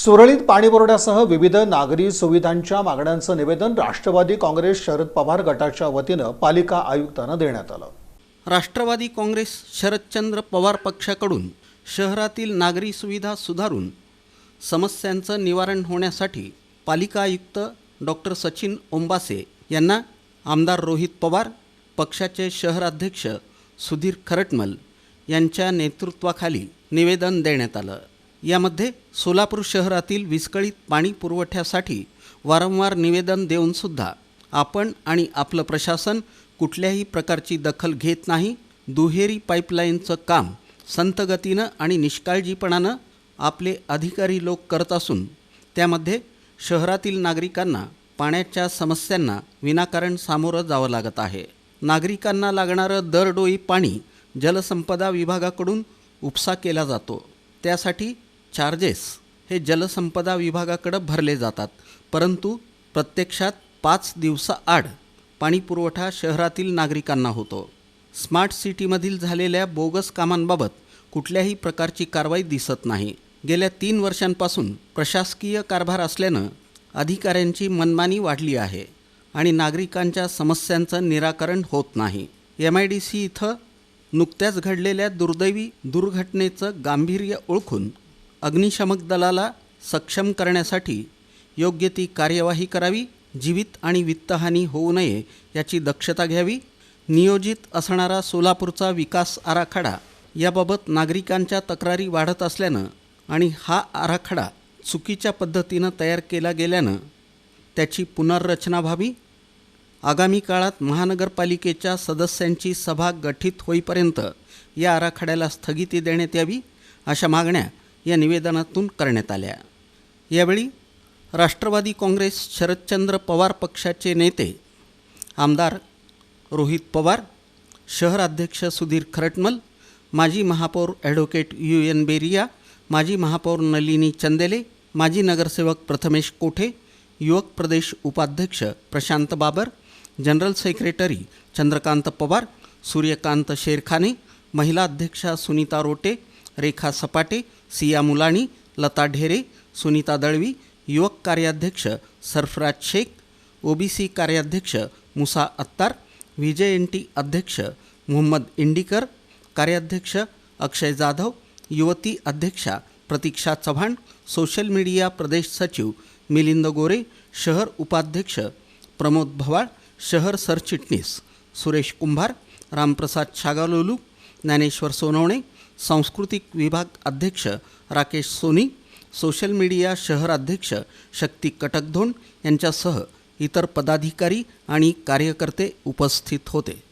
सुरळीत पाणीपुरवठ्यासह विविध नागरी सुविधांच्या मागण्यांचं निवेदन राष्ट्रवादी काँग्रेस शरद पवार गटाच्या वतीनं पालिका आयुक्तांना देण्यात आलं. राष्ट्रवादी काँग्रेस शरदचंद्र पवार पक्षाकडून शहरातील नागरी सुविधा सुधारून समस्यांचं निवारण होण्यासाठी पालिका आयुक्त डॉक्टर सचिन ओंबासे यांना आमदार रोहित पवार पक्षाचे शहराध्यक्ष सुधीर खरटमल यांच्या नेतृत्वाखाली निवेदन देण्यात आलं. यामध्ये सोलापूर शहरातील विस्कळीत पाणी पुरवठ्यासाठी वारंवार निवेदन देऊनसुद्धा आपण आणि आपलं प्रशासन कुठल्याही प्रकारची दखल घेत नाही. दुहेरी पाईपलाईनचं काम संतगतीनं आणि निष्काळजीपणानं आपले अधिकारी लोक करत असून त्यामध्ये शहरातील नागरिकांना पाण्याच्या समस्यांना विनाकारण सामोरं जावं लागत आहे. नागरिकांना लागणारं दरडोई पाणी जलसंपदा विभागाकडून उपसा केला जातो. त्यासाठी चार्जेस हे जलसंपदा विभागाकडं भरले जातात. परंतु प्रत्यक्षात पाच दिवसाआड पाणीपुरवठा शहरातील नागरिकांना होतो. स्मार्ट सिटीमधील झालेल्या बोगस कामांबाबत कुठल्याही प्रकारची कारवाई दिसत नाही. गेल्या तीन वर्षांपासून प्रशासकीय कारभार असल्यानं अधिकाऱ्यांची मनमानी वाढली आहे आणि नागरिकांच्या समस्यांचं निराकरण होत नाही. एम आय डी सी इथं नुकत्याच घडलेल्या दुर्दैवी दुर्घटनेचं गांभीर्य ओळखून अग्निशमक दलाला सक्षम करण्यासाठी योग्य ती कार्यवाही करावी जीवित आणि वित्तहानी होऊ नये याची दक्षता घ्यावी. नियोजित असणारा सोलापूरचा विकास आराखडा याबाबत नागरिकांच्या तक्रारी वाढत असल्यानं आणि हा आराखडा चुकीच्या पद्धतीनं तयार केला गेल्यानं त्याची पुनर्रचना व्हावी. आगामी काळात महानगरपालिकेच्या सदस्यांची सभा गठीत होईपर्यंत या आराखड्याला स्थगिती देण्यात यावी अशा मागण्या या निवेदनातून करण्यात आल्या. यावेळी राष्ट्रवादी काँग्रेस शरदचंद्र पवार पक्षाचे नेते आमदार रोहित पवार शहराध्यक्ष सुधीर खरटमल माजी महापौर ॲडव्होकेट यू एन बेरिया माजी महापौर नलिनी चंदेले माजी नगरसेवक प्रथमेश कोठे युवक प्रदेश उपाध्यक्ष प्रशांत बाबर जनरल सेक्रेटरी चंद्रकांत पवार सूर्यकांत शेरखाने महिला अध्यक्षा सुनीता रोटे रेखा सपाटे सिया मुलाणी लता ढेरे सुनीता दळवी युवक कार्याध्यक्ष सरफराज शेख ओबीसी कार्याध्यक्ष Musa Attar VJ N T अध्यक्ष मोहम्मद इंडिकर कार्याध्यक्ष अक्षय जाधव युवती अध्यक्षा प्रतीक्षा चव्हाण सोशल मीडिया प्रदेश सचिव मिलिंद गोरे शहर उपाध्यक्ष प्रमोद भवाळ शहर सरचिटणीस सुरेश कुंभार रामप्रसाद छागालोलू ज्ञानेश्वर सोनवणे सांस्कृतिक विभाग अध्यक्ष राकेश सोनी सोशल मीडिया शहर अध्यक्ष शक्ती कटकधोंड यांच्यासह इतर पदाधिकारी आणि कार्यकर्ते उपस्थित होते.